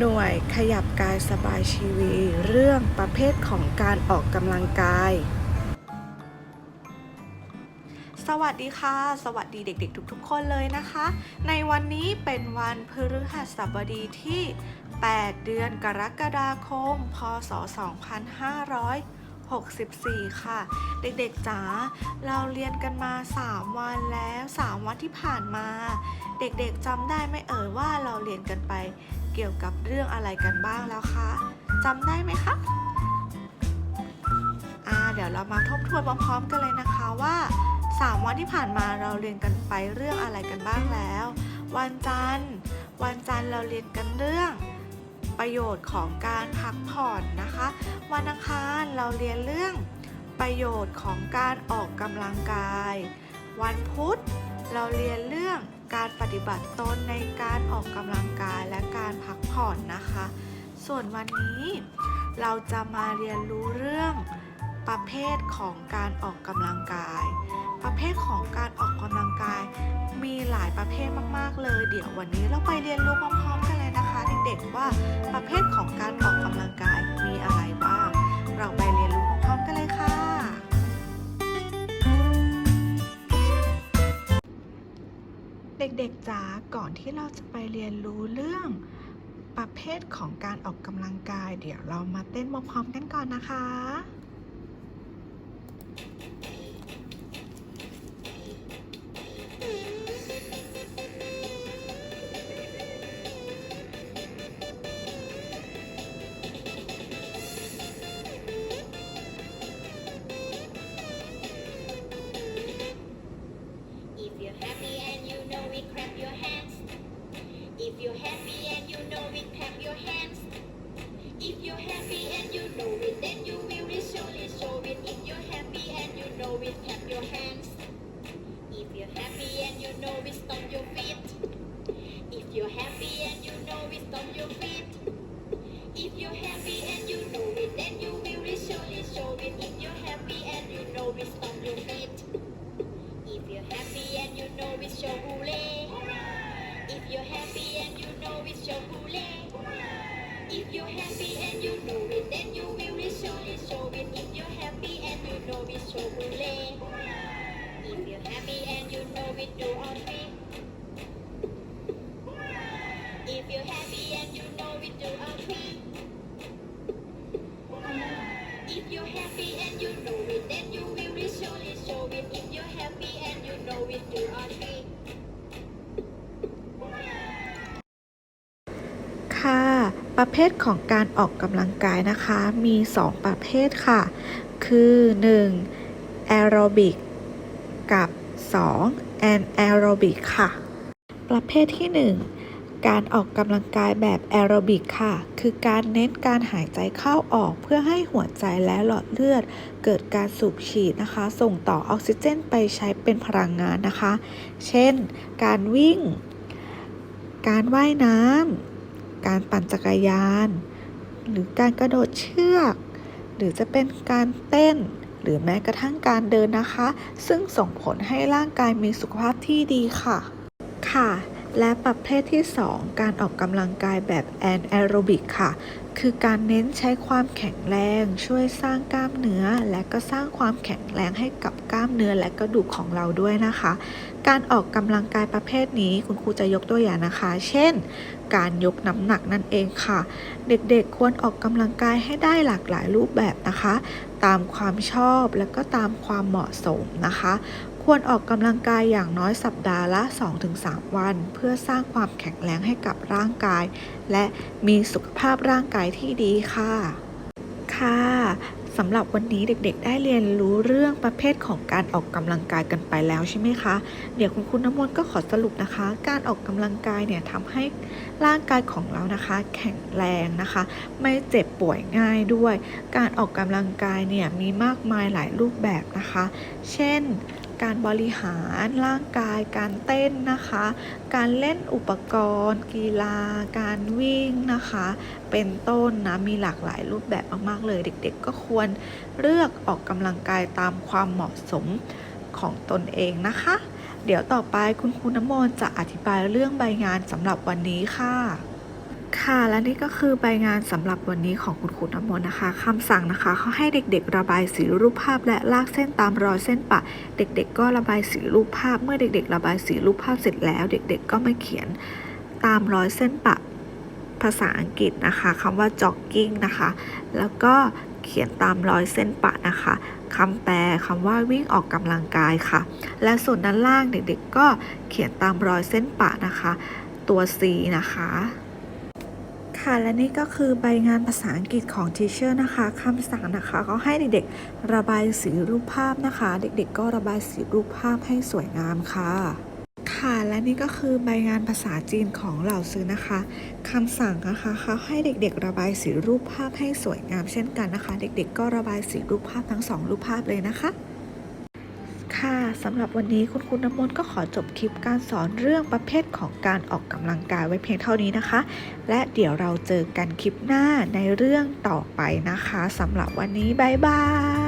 หน่วยขยับกายสบายชีวี เรื่องประเภทของการออกกำลังกาย สวัสดีค่ะ สวัสดีเด็กๆ ทุกๆ คนเลยนะคะ ในวันนี้เป็นวันพฤหัสบดีที่ 8 เดือนกรกฎาคม พศ 2564 ค่ะ เด็กๆจ๋าเราเรียนกันมา 3 วันแล้ว 3 วันที่ผ่านมา เด็กๆจำได้ไหมเอ่ยว่าเราเรียนกันไป เกี่ยวกับเรื่องอะไรกันบ้างแล้วคะจำได้ไหมคะอ่าเดี๋ยวเรามาทบทวนพร้อมๆกันเลยนะคะว่า 3 วันที่ผ่านมาเราเรียนกันไปเรื่องอะไรกันบ้างแล้ว วันจันทร์ วันจันทร์เราเรียนกันเรื่อง ประโยชน์ของการพักผ่อนนะคะ วันอังคารเราเรียนเรื่องประโยชน์ของการออกกำลังกาย วันพุธ เราเรียนเรื่องการปฏิบัติตนในการออกกำลังกายและการพักผ่อนนะคะ ส่วนวันนี้เราจะมาเรียนรู้เรื่องประเภทของการออกกำลังกาย ประเภทของการออกกำลังกาย มีหลายประเภทมาก ๆ เลย เดี๋ยววันนี้เราไปเรียนรู้พร้อมๆกันเลยนะคะเด็กๆว่าประเภทของการออกกำลังกายมีอะไรบ้าง เราไปเรียนรู้ เด็กๆจ๋าก่อนที่เราจะไปเรียนรู้เรื่องประเภทของการออกกำลังกาย เดี๋ยวเรามาเต้นพร้อมๆกันก่อนนะคะ If you're happy and you know it, clap your hands. If you're happy and you know it, then you will surely show it. If you're happy and you know it, happy and you know it's your hooray. If you're happy and you know it, then you will surely show it. If you're happy and you know it's your hooray. If you're happy and you know it, do all three. If you're happy and you know it, do all three. If you're happy and you know it, then you will surely show it. If you're happy and you know it, do all three. ประเภทของการออกกำลังกายนะคะ มี 2 ประเภทค่ะ คือ 1. แอโรบิกกับ 2. แอนแอโรบิกค่ะ ประเภทที่ 1 การออกกำลังกายแบบแอโรบิกค่ะ คือการเน้นการหายใจเข้าออกเพื่อให้หัวใจและหลอดเลือด เกิดการสูบฉีดนะคะ ส่งต่อออกซิเจนไปใช้เป็นพลังงานนะคะ เช่น การวิ่ง การว่ายน้ำ การปั่นจักรยาน หรือการกระโดดเชือก หรือจะเป็นการเต้น หรือแม้กระทั่งการเดินนะคะ ซึ่งส่งผลให้ร่างกายมีสุขภาพที่ดีค่ะ ค่ะ และประเภทที่ 2 การออกกำลังกายแบบแอนแอโรบิกค่ะ คือการเน้นใช้ความแข็งแรง ช่วยสร้างกล้ามเนื้อ และก็สร้างความแข็งแรงให้กับกล้ามเนื้อและกระดูกของเราด้วยนะคะ การออกกำลังกายประเภทนี้คุณครูจะยกตัวอย่างนะคะ เช่น การยกน้ำหนักนั่นเองค่ะ เด็กๆควรออกกำลังกายให้ได้หลากหลายรูปแบบนะคะ ตามความชอบและก็ตามความเหมาะสมนะคะ ควรออกกำลังกายอย่างน้อยสัปดาห์ละ 2-3 วัน เพื่อสร้างความแข็งแรงให้กับร่างกาย และมีสุขภาพร่างกายที่ดีค่ะ ค่ะสำหรับวันนี้เด็กๆ ได้เรียนรู้เรื่องประเภทของการออกกำลังกายกันไปแล้วใช่ไหมคะ เดี๋ยวคุณครูน้ำมนต์ก็ขอสรุปนะคะ การออกกำลังกายเนี่ยทำให้ร่างกายของเรานะคะ แข็งแรงนะคะ ไม่เจ็บป่วยง่ายด้วย การออกกำลังกายเนี่ยมีมากมายหลายรูปแบบนะคะ เช่นการบริหารร่างกายการเต้นนะคะ การเล่นอุปกรณ์ กีฬา การวิ่งนะคะ เป็นต้นนะมีหลากหลายรูปแบบมากๆเลย เด็กๆ ก็ควรเลือกออกกำลังกายตามความเหมาะสมของตนเองนะคะ เดี๋ยวต่อไปคุณครูน้ำมนต์จะอธิบายเรื่องใบงานสำหรับวันนี้ค่ะ ค่ะและนี่ก็คือใบงานสำหรับวันนี้ของคุณครูน้ำมนต์นะคะคำสั่งนะคะเขาให้เด็กๆ ระบายสีรูปภาพ และลากเส้นตามรอยเส้นปะ เด็กๆ ก็ระบายสีรูปภาพ เมื่อเด็กๆ ระบายสีรูปภาพเสร็จแล้ว เด็ก ๆ ก็มาเขียนตามรอยเส้นปะ ภาษาอังกฤษนะคะคำว่า jogging นะคะ แล้วก็เขียนตามรอยเส้นปะนะคะคำแปลคำว่าวิ่งออกกำลังกายค่ะ และส่วนด้านล่างเด็กๆ ก็เขียนตามรอยเส้นปะนะคะ ตัว C นะคะ ค่ะและนี่ก็คือใบงานภาษาอังกฤษของทีเชอร์นะคะคำสั่งนะคะเขาให้เด็กๆระบายสีรูปภาพนะคะ เด็กๆ ก็ระบายสีรูปภาพให้สวยงามค่ะ ค่ะและนี่ก็คือใบงานภาษาจีนของเหล่าซื้อนะคะคำสั่งนะคะเขาให้เด็กๆ ระบายสีรูปภาพให้สวยงามเช่นกันนะคะ เด็กๆ ก็ระบายสีรูปภาพทั้งสองรูปภาพเลยนะคะ ค่ะสำหรับวันนี้คุณคุณน้ำมนต์ก็ขอจบคลิปการสอนเรื่องประเภทของการออกกำลังกายไว้เพียงเท่านี้นะคะ และเดี๋ยวเราเจอกันคลิปหน้าในเรื่องต่อไปนะคะสำหรับวันนี้บ๊ายบาย